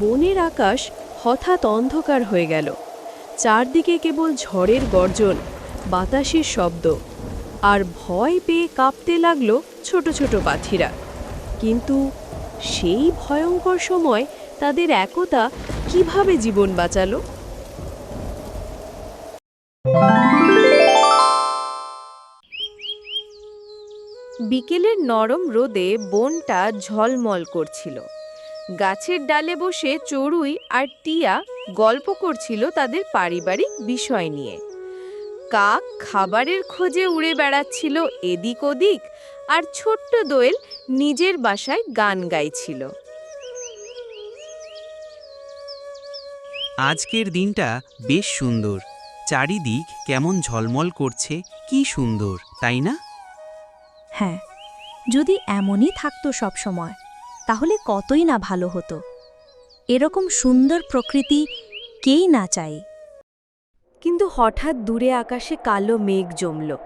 বনের আকাশ হঠাৎ অন্ধকার হয়ে গেল। চারদিকে কেবল ঝড়ের গর্জন, বাতাসের শব্দ, আর ভয় পেয়ে কাঁপতে লাগল ছোট ছোট পাখিরা কিন্তু সেই ভয়ঙ্কর সময় তাদের একতা কীভাবে জীবন বাঁচালো? বিকেলের নরম রোদে বনটা ঝলমল করছিল। গাছের ডালে বসে চড়ুই আর টিয়া গল্প করছিল তাদের পারিবারিক বিষয় নিয়ে। কাক খাবারের খোঁজে উড়ে বেড়াচ্ছিল এদিক ওদিক আর ছোট্ট দোয়েল নিজের বাসায় গান গাইছিল। আজকের দিনটা বেশ সুন্দর। চারিদিক কেমন ঝলমল করছে কি সুন্দর তাই না? হ্যাঁ যদি এমনই থাকতো সব সময় তাহলে কতই না ভালো হতো? এরকম সুন্দর প্রকৃতি কেই না চায়। কিন্তু হঠাৎ দূরে আকাশে কালো মেঘ জমল।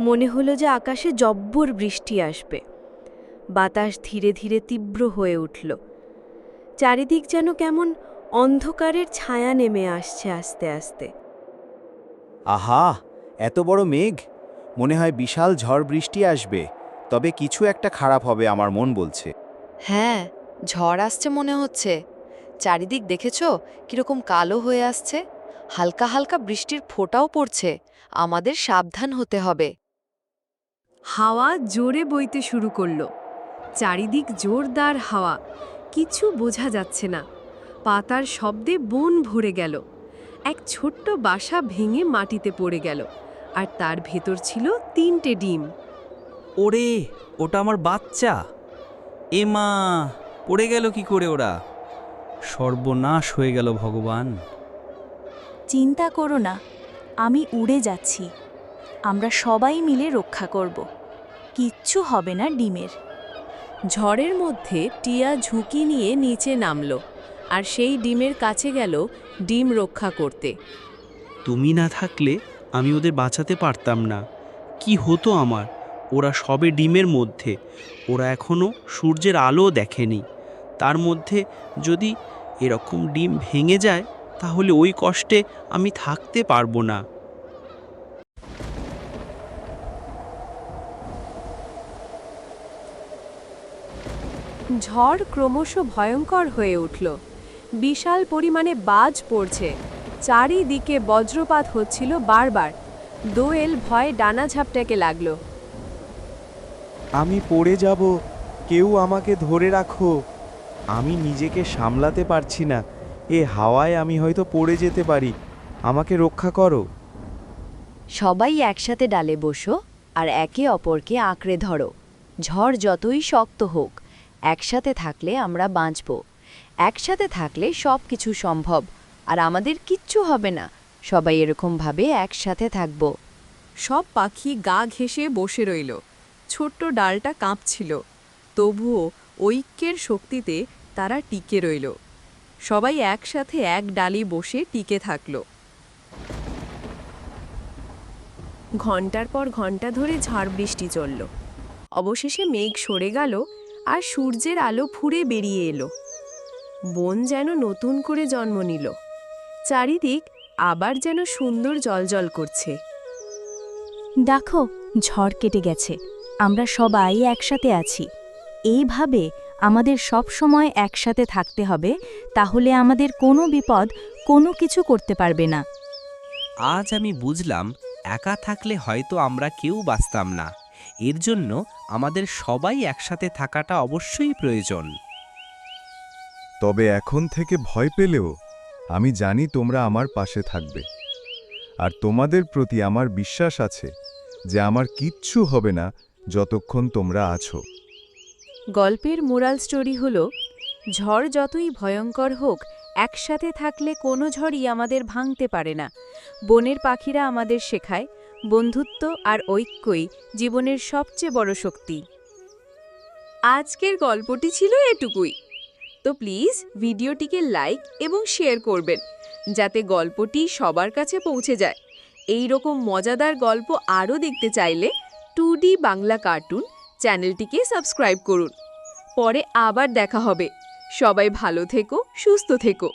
মনে হলো যে আকাশে জব্বর বৃষ্টি আসবে। বাতাস ধীরে ধীরে তীব্র হয়ে উঠল। চারিদিক যেন কেমন অন্ধকারের ছায়া নেমে আসছে আস্তে আস্তে। আহা! এত বড় মেঘ! মনে হয় বিশাল ঝড় বৃষ্টি আসবে তবে কিছু একটা খারাপ হবে আমার মন বলছে। হ্যাঁ ঝড় আসছে মনে হচ্ছে। চারিদিক দেখেছ কীরকম কালো হয়ে আসছে? হালকা হালকা বৃষ্টির ফোঁটাও পড়ছে। আমাদের সাবধান হতে হবে। হাওয়া জোরে বইতে শুরু করল। চারিদিক জোরদার হাওয়া। কিছু বোঝা যাচ্ছে না। পাতার শব্দে বন ভরে গেল। এক ছোট্ট বাসা ভেঙে মাটিতে পড়ে গেল। আর তার ভেতর ছিল তিনটে ডিম। ওরে ওটা আমার বাচ্চা। এ মা পড়ে গেল কি করে ওরা? সর্বনাশ হয়ে গেল ভগবান। চিন্তা করো না আমি উড়ে যাচ্ছি। আমরা সবাই মিলে রক্ষা করব। কিচ্ছু হবে না ডিমের। ঝড়ের মধ্যে টিয়া ঝুঁকি নিয়ে নিচে নামল আর সেই ডিমের কাছে গেল ডিম রক্ষা করতে। তুমি না থাকলে আমি ওদের বাঁচাতে পারতাম না। কি হতো আমার? ওরা সবে ডিমের মধ্যে। ওরা এখনও সূর্যের আলো দেখেনি। তার মধ্যে যদি এরকম ডিম ভেঙে যায়, তাহলে ওই কষ্টে আমি থাকতে পারব না। ঝড় ক্রমশ ভয়ঙ্কর হয়ে উঠল। বিশাল পরিমাণে বাজ পড়ছে। চারিদিকে বজ্রপাত হচ্ছিল বারবার। দোয়েল ভয়ে ডানা ঝাপটাকে লাগল। আমি পড়ে যাব কেউ আমাকে ধরে রাখো। আমি নিজেকে সামলাতে পারছি না এ হাওয়ায় আমি হয়তো পড়ে যেতে পারি আমাকে রক্ষা করো। সবাই একসাথে ডালে বসো আর একে অপরকে আঁকড়ে ধরো ঝড় যতই শক্ত হোক একসাথে থাকলে আমরা বাঁচব। একসাথে থাকলে সব কিছু সম্ভব আর আমাদের কিচ্ছু হবে না সবাই এরকমভাবে একসাথে থাকব। সব পাখি গা ঘেঁষে বসে রইল। ছোট্ট ডালটা কাঁপছিল। তবুও ঐক্যের শক্তিতে তারা টিকে রইল। সবাই একসাথে এক ডালি বসে টিকে থাকল। ঘণ্টার পর ঘণ্টা ধরে ঝড় বৃষ্টি চলল। অবশেষে মেঘ সরে গেল আর সূর্যের আলো ফুরে বেরিয়ে এলো। বন যেন নতুন করে জন্ম নিল। চারিদিক আবার যেন সুন্দর জলজল করছে। দেখো, ঝড় কেটে গেছে। আমরা সবাই একসাথে আছি। এইভাবে আমাদের সব সময় একসাথে থাকতে হবে তাহলে আমাদের কোনো বিপদ কোনো কিছু করতে পারবে না। আজ আমি বুঝলাম একা থাকলে হয়তো আমরা কেউ বাঁচতাম না। এর জন্য আমাদের সবাই একসাথে থাকাটা অবশ্যই প্রয়োজন। তবে এখন থেকে ভয় পেলেও আমি জানি তোমরা আমার পাশে থাকবে। আর তোমাদের প্রতি আমার বিশ্বাস আছে যে আমার কিচ্ছু হবে না যতক্ষণ তোমরা আছো। গল্পের মোরাল স্টোরি হল, ঝড় যতই ভয়ঙ্কর হোক, একসাথে থাকলে কোনো ঝড়ই আমাদের ভাঙতে পারে না। বনের পাখিরা আমাদের শেখায়, বন্ধুত্ব আর ঐক্যই জীবনের সবচেয়ে বড় শক্তি। আজকের গল্পটি ছিল এটুকুই। তো প্লিজ, ভিডিওটিকে লাইক এবং শেয়ার করবেন, যাতে গল্পটি সবার কাছে পৌঁছে যায়। এই রকম মজাদার গল্প আরও দেখতে চাইলে টু বাংলা কার্টুন চ্যানেলটিকে সাবস্ক্রাইব করুন। পরে আবার দেখা হবে। সবাই ভালো থেকো, সুস্থ থেকো।